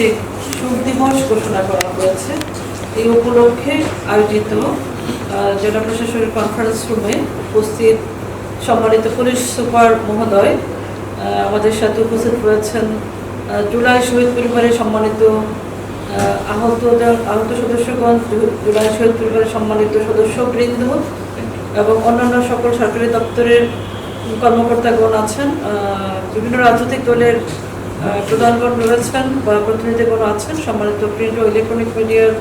আন্তর্জাতিক শোক দিবস ঘোষণা করা হয়েছে, এই উপলক্ষে আয়োজিত জেলা প্রশাসনের কনফারেন্স রুমে উপস্থিত সম্মানিত পুলিশ সুপার মহোদয় আমাদের সাথে উপস্থিত রয়েছেন জুলাই শহীদ পরিবারের সম্মানিত আহত আহত সদস্যগণ জুলাই শহীদ পরিবারের সম্মানিত সদস্যবৃন্দ এবং অন্যান্য সকল সরকারি দপ্তরের কর্মকর্তাগণ আছেন বিভিন্ন রাজনৈতিক দলের প্রধানগণ রয়েছেন বা প্রতিনিধিগণ আছেন, সম্মানিত প্রিন্ট ও ইলেকট্রনিক মিডিয়ার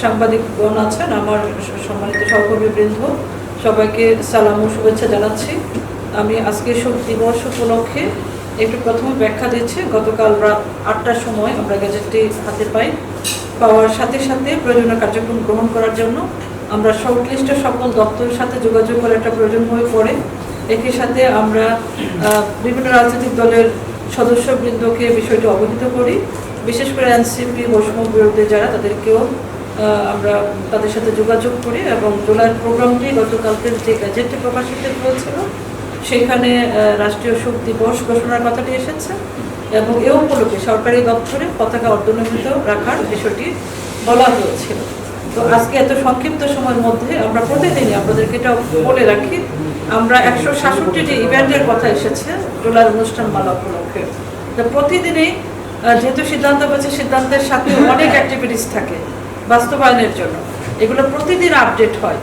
সাংবাদিকগণ আছেন, আমার সম্মানিত সহকর্মীবৃন্দ সবাইকে সালাম ও শুভেচ্ছা জানাচ্ছি। আমি আজকে শোক দিবস উপলক্ষে একটু প্রথমে ব্যাখ্যা দিচ্ছি। গতকাল রাত আটটার সময় আমরা গ্যাজেটটি হাতে পাই। পাওয়ার সাথে সাথে প্রয়োজনীয় কার্যক্রম গ্রহণ করার জন্য আমরা সংশ্লিষ্ট সকল দপ্তরের সাথে যোগাযোগ করার একটা প্রয়োজন হয়ে পড়ে। একই সাথে আমরা বিভিন্ন রাজনৈতিক দলের সদস্যবৃন্দকে বিষয়টি অবহিত করি। বিশেষ করে এনসিপি বৈষম্য বিরোধী যারা, তাদেরকেও আমরা তাদের সাথে যোগাযোগ করি এবং জুলাইয়ের প্রোগ্রামটি গতকালকের যে গ্যাজেটটি প্রকাশিত হয়েছিল, সেখানে রাষ্ট্রীয় শোক দিবস ঘোষণার কথাটি এসেছে এবং এ উপলক্ষে সরকারি দপ্তরে পতাকা অর্ধনমিত রাখার বিষয়টি বলা হয়েছিল। তো আজকে এত সংক্ষিপ্ত সময়ের মধ্যে আমরা প্রতিদিনই আপনাদেরকে এটা বলে রাখি, আমরা একশো সাতষট্টিটি ইভেন্টের কথা এসেছে, জুলাইয়ের অনুষ্ঠান মালা উপলক্ষে তো প্রতিদিনই যেহেতু সিদ্ধান্ত হয়েছে, সিদ্ধান্তের সাথে অনেক অ্যাক্টিভিটিস থাকে বাস্তবায়নের জন্য। এগুলো প্রতিদিন আপডেট হয়।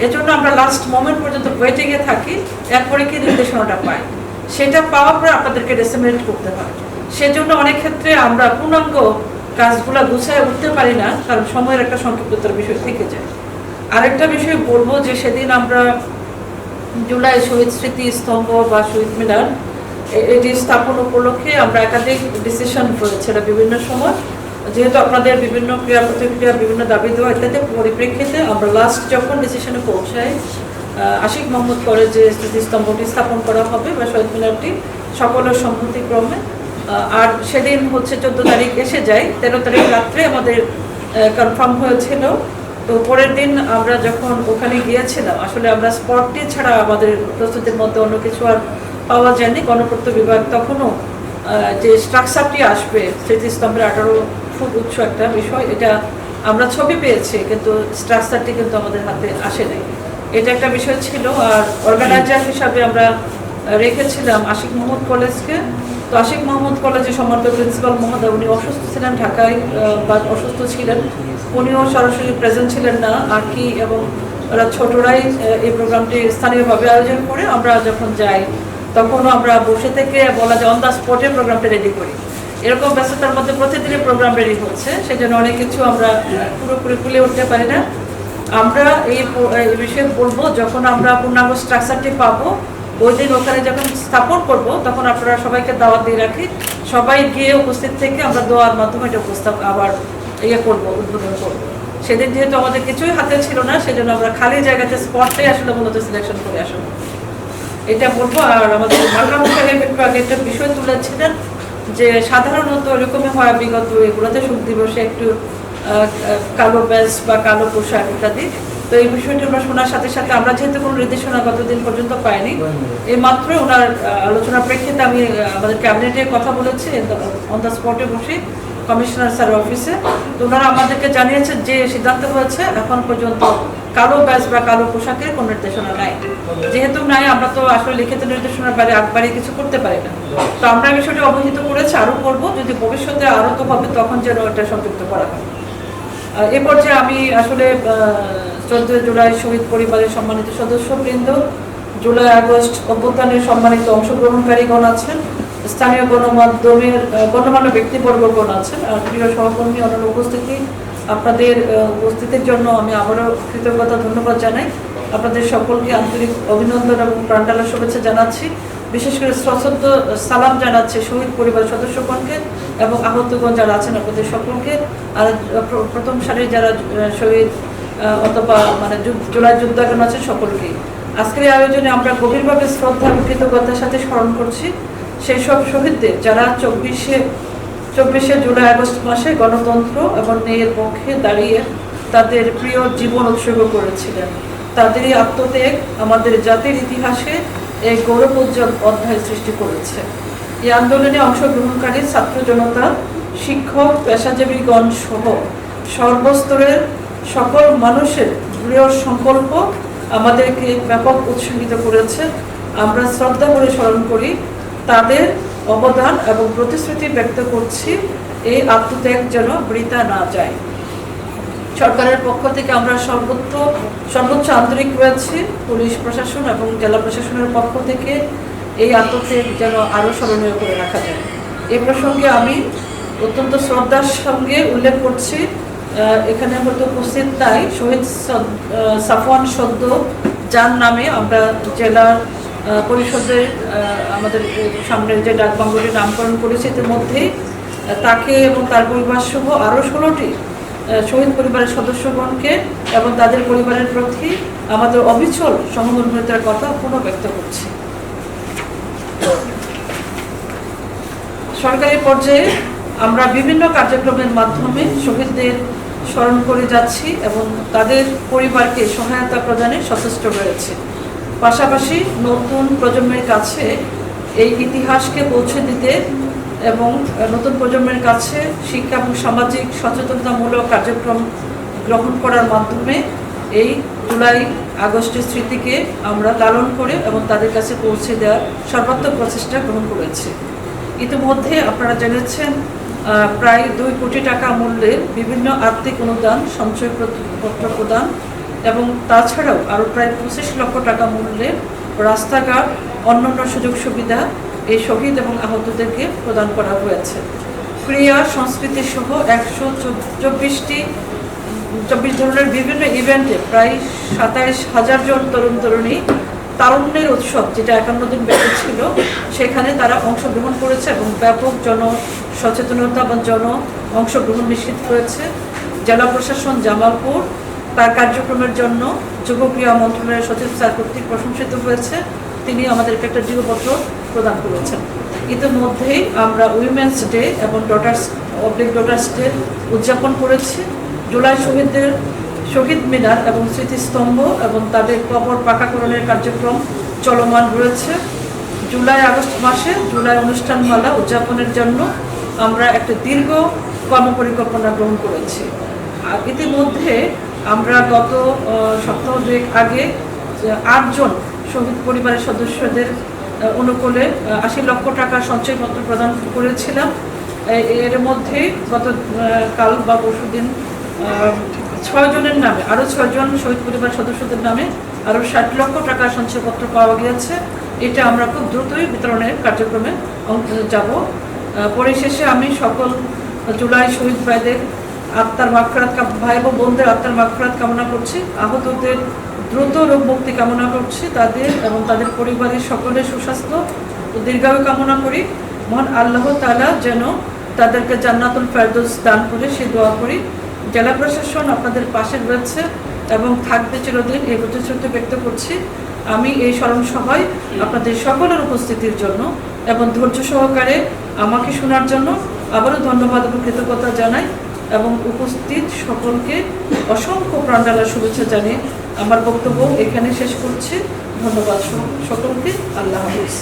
এজন্য আমরা লাস্ট মোমেন্ট পর্যন্ত ওয়েটিংয়ে থাকি, এরপরে কি নির্দেশনাটা পাই। সেটা পাওয়ার পরে আপনাদেরকে রেসিমেন্ট করতে হয়। সেজন্য অনেক ক্ষেত্রে আমরা পূর্ণাঙ্গ কাজগুলো গুছায় উঠতে পারি না, কারণ সময়ের একটা সংক্ষিপ্ততার বিষয় থেকে যায়। আরেকটা বিষয় বলব যে, সেদিন আমরা জুলাই শহীদ স্মৃতি স্তম্ভ বা শহীদ মিনার এ- এটি স্থাপন উপলক্ষে আমরা একাধিক ডিসিশন করেছি এটা বিভিন্ন সময়। যেহেতু আপনাদের বিভিন্ন ক্রিয়া প্রতিক্রিয়া, বিভিন্ন দাবি দেওয়া ইত্যাদি পরিপ্রেক্ষিতে আমরা লাস্ট যখন ডিসিশনে পৌঁছাই আশিক মোহাম্মদ যে স্মৃতিস্তম্ভটি স্থাপন করা হবে, বা শহীদ মিনারটি সকলের সম্মতিক্রমে আর সেদিন হচ্ছে চোদ্দ তারিখ এসে যায়। তেরো তারিখ রাত্রে আমাদের কনফার্ম হয়েছিল। তো পরের দিন আমরা যখন ওখানে গিয়েছিলাম, আসলে আমরা স্পটটি ছাড়া আমাদের প্রস্তুতির মধ্যে অন্য কিছু আর পাওয়া যায়নি। গণপূর্ত বিভাগ তখনও যে স্ট্রাকচারটি আসবে, স্মৃতিস্তম্ভের আঠারো ফুট উচ্চ একটা বিষয়, এটা আমরা ছবি পেয়েছি, কিন্তু স্ট্রাকচারটি কিন্তু আমাদের হাতে আসে নাই এটা একটা বিষয় ছিল, আর অর্গানাইজার হিসাবে আমরা রেখেছিলাম আশিক মোহাম্মদ কলেজকে। তো আশিক মোহাম্মদ কলেজে সম্মানিত প্রিন্সিপাল মহোদয়, উনি অসুস্থ ছিলেন ঢাকায় বা অসুস্থ ছিলেন। উনিও সরাসরি প্রেজেন্ট ছিলেন না আর কি এবং ওরা ছোটরাই এই প্রোগ্রামটি স্থানীয়ভাবে আয়োজন করে আমরা যখন যাই তখনও আমরা বসে থেকে বলা যায় অন দ্য স্পটে প্রোগ্রামটা রেডি করি। এরকম ব্যস্ততার মধ্যে প্রতিদিনই প্রোগ্রাম রেডি হচ্ছে সেই জন্য অনেক কিছু আমরা পুরোপুরি খুলে উঠতে পারি না। আমরা এই বিষয়ে বলব, যখন আমরা পূর্ণাঙ্গ স্ট্রাকচারটি পাবো, ওই দিন ওখানে যখন স্থাপন করব, তখন আপনারা সবাইকে দাওয়াত দিয়ে রাখি। সবাই গিয়ে উপস্থিত থেকে আমরা দোয়ার মাধ্যমে এটা উপস্থাপ, আবার ইয়ে করব, উদ্বোধন করব। সেদিন যেহেতু আমাদের কিছুই হাতে ছিল না, সেজন্য আমরা খালি জায়গাতে স্পটটাই আসলে মূলত সিলেকশন করে আসব। এটা বলব, আর আমাদের মাকাম সাহেব একটু আগে একটা বিষয় তুলেছিলেন যে সাধারণত এরকমই হয় বিগত এগুলোতে শোক দিবসে একটু কালো ব্যাস বা কালো পোশাক ইত্যাদি। তো এই বিষয়টি আমরা শোনার সাথে সাথে আমরা যেহেতু কোনো নির্দেশনা গতদিন পর্যন্ত পাইনি এই মাত্র ওনার আলোচনার প্রেক্ষিতে আমি আমাদের ক্যাবিনেটে কথা বলেছি অন দ্য স্পটে বসে। কমিশনার স্যার অফিসে। তো ওনারা আমাদেরকে জানিয়েছেন যে সিদ্ধান্ত হয়েছে, এখন পর্যন্ত কালো ব্যাস বা কালো পোশাকের কোনো নির্দেশনা নাই। যেহেতু নাই, আমরা তো আসলে লিখিত নির্দেশনার বাইরে আগবাড়ি কিছু করতে পারি না। তো আমরা বিষয়টি অবহিত করেছি, আরও করব। যদি ভবিষ্যতে আরও তো হবে, তখন যেন এটা সংযুক্ত করা হয়। এ পর্যায়ে আমি আসলে চোদ্দই জুলাই শহীদ পরিবারের সম্মানিত সদস্যবৃন্দ, জুলাই আগস্ট অভ্যুত্থানের সম্মানিত অংশগ্রহণকারীগণ আছেন। স্থানীয় গণমাধ্যমের গণমান্য ব্যক্তিবর্গগণ আছেন, আর প্রিয় সহকর্মী, অন্যান্য উপস্থিতি আপনাদের উপস্থিতির জন্য আমি আবারও কৃতজ্ঞতা, ধন্যবাদ জানাই। আপনাদের সকলকে আন্তরিক অভিনন্দন এবং প্রাণটালা শুভেচ্ছা জানাচ্ছি। বিশেষ করে সশ্রদ্ধ সালাম জানাচ্ছে শহীদ পরিবার সদস্যগণকে এবং আহতগণ যারা আছেন আপনাদের সকলকে। আর প্রথম সারির যারা শহীদ অথবা মানে জুলাই যোদ্ধাগণ আছেন সকলকেই। আজকের আয়োজনে আমরা গভীরভাবে শ্রদ্ধা এবং কৃতজ্ঞতার সাথে স্মরণ করছি। সেই সব শহীদদের যারা চব্বিশে চব্বিশে জুলাই আগস্ট মাসে গণতন্ত্র এবং ন্যায়ের পক্ষে দাঁড়িয়ে তাদের প্রিয় জীবন উৎসর্গ করেছিলেন, তাদেরই আত্মত্যাগ আমাদের জাতির ইতিহাসে এক গৌরবোজ্জ্বল অধ্যায় সৃষ্টি করেছে। এই আন্দোলনে অংশগ্রহণকারী ছাত্র জনতা, শিক্ষক, পেশাজীবীগণ সহ সর্বস্তরের সকল মানুষের দৃঢ় সংকল্প আমাদেরকে ব্যাপক উৎসাহিত করেছে। আমরা শ্রদ্ধা করে স্মরণ করি তাদের অবদান এবং প্রতিশ্রুতি ব্যক্ত করছি, এই আত্মত্যাগ যেন বৃথা না যায়। সরকারের পক্ষ থেকে আমরা সর্বোচ্চ সর্বোচ্চ আন্তরিক রয়েছি, পুলিশ প্রশাসন এবং জেলা প্রশাসনের পক্ষ থেকে এই আত্মত্যাগ যেন আরও স্মরণীয় করে রাখা যায়। এই প্রসঙ্গে আমি অত্যন্ত শ্রদ্ধার সঙ্গে উল্লেখ করছি এখানে হয়তো উপস্থিত তাই শহীদ সাফওয়ান সদ্য, যার নামে আমরা জেলার পরিষদের আমাদের সামনের যে ডাকবাংলোটি নামকরণ করেছে এর তাকে এবং তার পরিবার সহ আরও ষোলোটি শহীদ পরিবারের সদস্যগণকে এবং তাদের পরিবারের প্রতি আমাদের অবিচল সমমর্মিতার কথা পুনঃ ব্যক্ত করছি। সরকারি পর্যায়ে আমরা বিভিন্ন কার্যক্রমের মাধ্যমে শহীদদের স্মরণ করে যাচ্ছি এবং তাদের পরিবারকে সহায়তা প্রদানে সচেষ্ট রয়েছে। পাশাপাশি নতুন প্রজন্মের কাছে এই ইতিহাসকে পৌঁছে দিতে এবং নতুন প্রজন্মের কাছে শিক্ষা এবং সামাজিক সচেতনতামূলক কার্যক্রম গ্রহণ করার মাধ্যমে এই জুলাই আগস্টের স্মৃতিকে আমরা লালন করে এবং তাদের কাছে পৌঁছে দেওয়ার সর্বাত্মক প্রচেষ্টা গ্রহণ করেছি। ইতিমধ্যে আপনারা জেনেছেন প্রায় দুই কোটি টাকা মূল্যের বিভিন্ন আর্থিক অনুদান সঞ্চয় সঞ্চয়পত্র প্রদান এবং তাছাড়াও আরও প্রায় পঁচিশ লক্ষ টাকা মূল্যের রাস্তাঘাট, অন্যান্য সুযোগ সুবিধা এই শহীদ এবং আহতদেরকে প্রদান করা হয়েছে। ক্রিয়া সংস্কৃতি সহ একশো চব্বিশটি, চব্বিশ ধরনের বিভিন্ন ইভেন্টে প্রায় সাতাইশ হাজার জন তরুণ তরুণী তারুণ্যের উৎসব যেটা একান্ন দিন ব্যাপী ছিল, সেখানে তারা অংশগ্রহণ করেছে এবং ব্যাপক জন সচেতনতা বা জন অংশগ্রহণ নিশ্চিত করেছে। জেলা প্রশাসন জামালপুর তার কার্যক্রমের জন্য যুব মন্ত্রণালয়ের সচিব স্যার কর্তৃক প্রশংসিত হয়েছে। তিনি আমাদেরকে একটা দৃঢ়পত্র প্রদান করেছেন। ইতিমধ্যেই আমরা উইমেন্স ডে এবং ডটার্স অবলিক ডটার্স ডে উদযাপন করেছি। জুলাই শহীদদের, শহীদ মিনার এবং স্মৃতিস্তম্ভ এবং তাদের কবর পাকাকরণের কার্যক্রম চলমান রয়েছে। জুলাই আগস্ট মাসে জুলাই অনুষ্ঠানমালা উদযাপনের জন্য আমরা একটা দীর্ঘ কর্মপরিকল্পনা গ্রহণ করেছি। ইতিমধ্যে আমরা গত সপ্তাহ দুয়েক আগে আটজন শহীদ পরিবারের সদস্যদের অনুকূলে আশি লক্ষ টাকা সঞ্চয়পত্র প্রদান করেছিলাম। এর মধ্যে গত কাল বা পরশুদিন আহ, ছয় জনের নামে আরও ছয়জন শহীদ পরিবার সদস্যদের নামে আরও ষাট লক্ষ টাকার সঞ্চয়পত্র পাওয়া গিয়েছে। এটা আমরা খুব দ্রুতই বিতরণের কার্যক্রমে যাব। পরিশেষে আমি সকল জুলাই শহীদ ভাইদের আত্মার মাগফিরাত কাম- ভাই ও বোনদের আত্মার মাগফিরাত কামনা করছি। আহতদের দ্রুত রোগ মুক্তি কামনা করছি তাদের এবং তাদের পরিবারের সকলের সুস্বাস্থ্য ও দীর্ঘায়ু কামনা করি। মহান আল্লাহ তাআলা যেন তাদেরকে জান্নাতুল ফেরদৌস দান করে সে দোয়া করি। জেলা প্রশাসন আপনাদের পাশে রয়েছে এবং থাকবে চিরদিন, এই প্রতিশ্রুতি ব্যক্ত করছি। আমি এই স্মরণ সভায় আপনাদের সকলের উপস্থিতির জন্য এবং ধৈর্য সহকারে আমাকে শোনার জন্য আবারও ধন্যবাদ এবং কৃতজ্ঞতা জানাই। এবং উপস্থিত সকলকে অসংখ্য প্রাণডালা শুভেচ্ছা জানিয়ে আমার বক্তব্য এখানে শেষ করছি। ধন্যবাদ সকলকে। আল্লাহ হাফিজ।